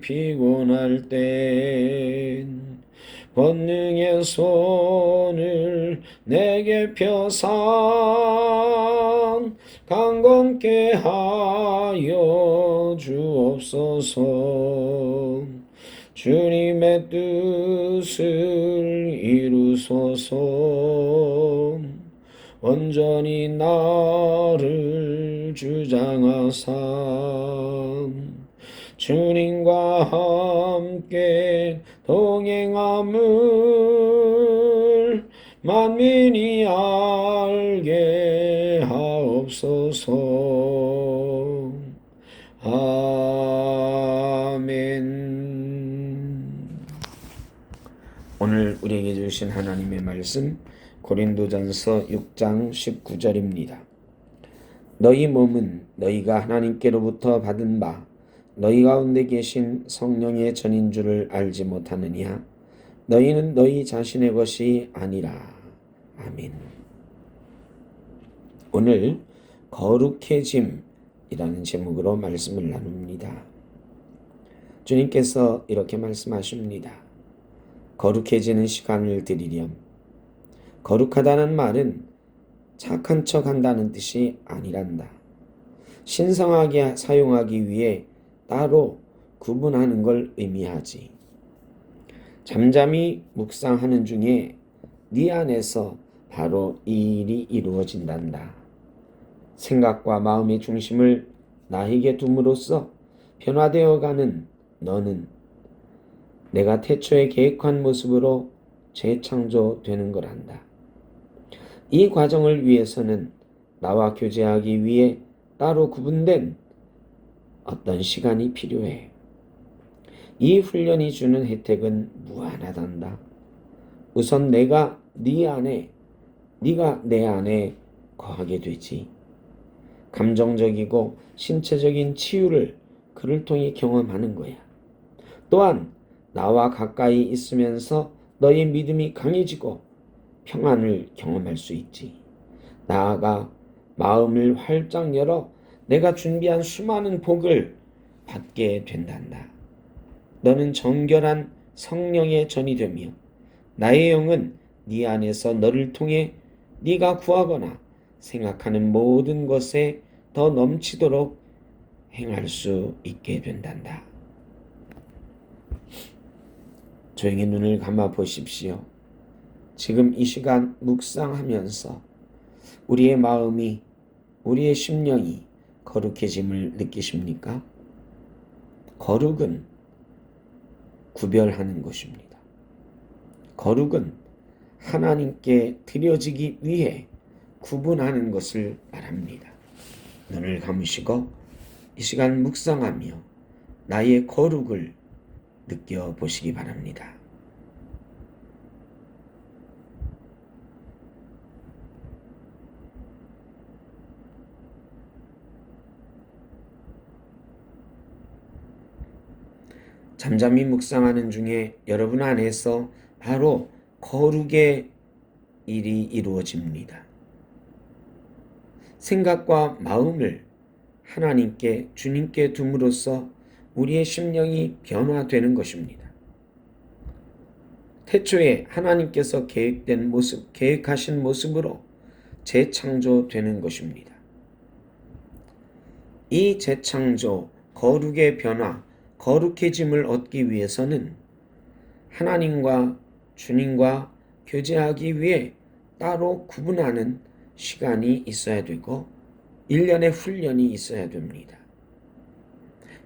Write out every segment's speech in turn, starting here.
피곤할 땐 권능의 손을 내게 펴사 강건케 하여 주옵소서. 주님의 뜻을 이루소서. 온전히 나를 주장하사 주님과 함께 동행함을 만민이 알게 하옵소서. 아멘. 오늘 우리에게 주신 하나님의 말씀 고린도전서 6장 19절입니다. 너희 몸은 너희가 하나님께로부터 받은 바 너희 가운데 계신 성령의 전인 줄을 알지 못하느냐? 너희는 너희 자신의 것이 아니라. 아멘. 오늘 거룩해짐이라는 제목으로 말씀을 나눕니다. 주님께서 이렇게 말씀하십니다. 거룩해지는 시간을 드리렴. 거룩하다는 말은 착한 척 한다는 뜻이 아니란다. 신성하게 사용하기 위해 따로 구분하는 걸 의미하지. 잠잠히 묵상하는 중에 네 안에서 바로 이 일이 이루어진단다. 생각과 마음의 중심을 나에게 둠으로써 변화되어 가는 너는 내가 태초에 계획한 모습으로 재창조되는 거란다. 이 과정을 위해서는 나와 교제하기 위해 따로 구분된 어떤 시간이 필요해. 이 훈련이 주는 혜택은 무한하단다. 우선 내가 네 안에, 네가 내 안에 거하게 되지. 감정적이고 신체적인 치유를 그를 통해 경험하는 거야. 또한 나와 가까이 있으면서 너의 믿음이 강해지고 평안을 경험할 수 있지. 나아가 마음을 활짝 열어 내가 준비한 수많은 복을 받게 된단다. 너는 정결한 성령의 전이 되며 나의 영은 네 안에서 너를 통해 네가 구하거나 생각하는 모든 것에 더 넘치도록 행할 수 있게 된단다. 조용히 눈을 감아 보십시오. 지금 이 시간 묵상하면서 우리의 마음이, 우리의 심령이 거룩해짐을 느끼십니까? 거룩은 구별하는 것입니다. 거룩은 하나님께 드려지기 위해 구분하는 것을 말합니다. 눈을 감으시고 이 시간 묵상하며 나의 거룩을 느껴보시기 바랍니다. 잠잠히 묵상하는 중에 여러분 안에서 바로 거룩의 일이 이루어집니다. 생각과 마음을 하나님께 주님께 둠으로써 우리의 심령이 변화되는 것입니다. 태초에 하나님께서 계획된 모습, 계획하신 모습으로 재창조되는 것입니다. 이 재창조, 거룩의 변화, 거룩해짐을 얻기 위해서는 하나님과 주님과 교제하기 위해 따로 구분하는 시간이 있어야 되고 일련의 훈련이 있어야 됩니다.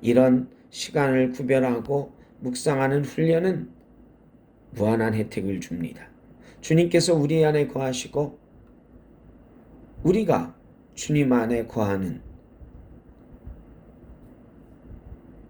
이런 시간을 구별하고 묵상하는 훈련은 무한한 혜택을 줍니다. 주님께서 우리 안에 거하시고 우리가 주님 안에 거하는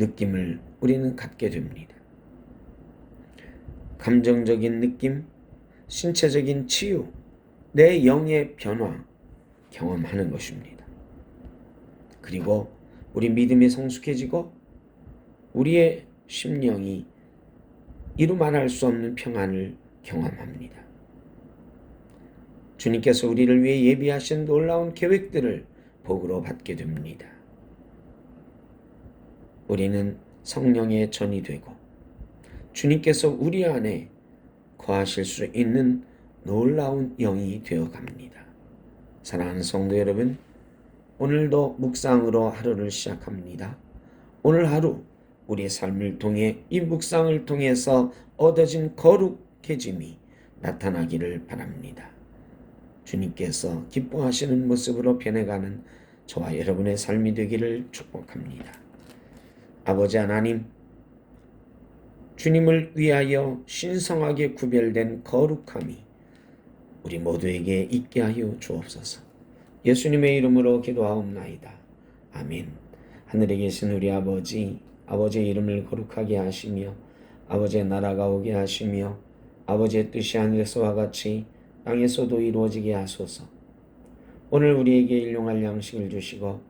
느낌을 우리는 갖게 됩니다. 감정적인 느낌, 신체적인 치유, 내 영의 변화 경험하는 것입니다. 그리고 우리 믿음이 성숙해지고 우리의 심령이 이루 말할 수 없는 평안을 경험합니다. 주님께서 우리를 위해 예비하신 놀라운 계획들을 복으로 받게 됩니다. 우리는 성령의 전이 되고 주님께서 우리 안에 거하실 수 있는 놀라운 영이 되어 갑니다. 사랑하는 성도 여러분, 오늘도 묵상으로 하루를 시작합니다. 오늘 하루 우리의 삶을 통해 이 묵상을 통해서 얻어진 거룩해짐이 나타나기를 바랍니다. 주님께서 기뻐하시는 모습으로 변해가는 저와 여러분의 삶이 되기를 축복합니다. 아버지 하나님, 주님을 위하여 신성하게 구별된 거룩함이 우리 모두에게 있게 하여 주옵소서. 예수님의 이름으로 기도하옵나이다. 아멘. 하늘에 계신 우리 아버지, 아버지의 이름을 거룩하게 하시며 아버지의 나라가 오게 하시며 아버지의 뜻이 하늘에서와 같이 땅에서도 이루어지게 하소서. 오늘 우리에게 일용할 양식을 주시고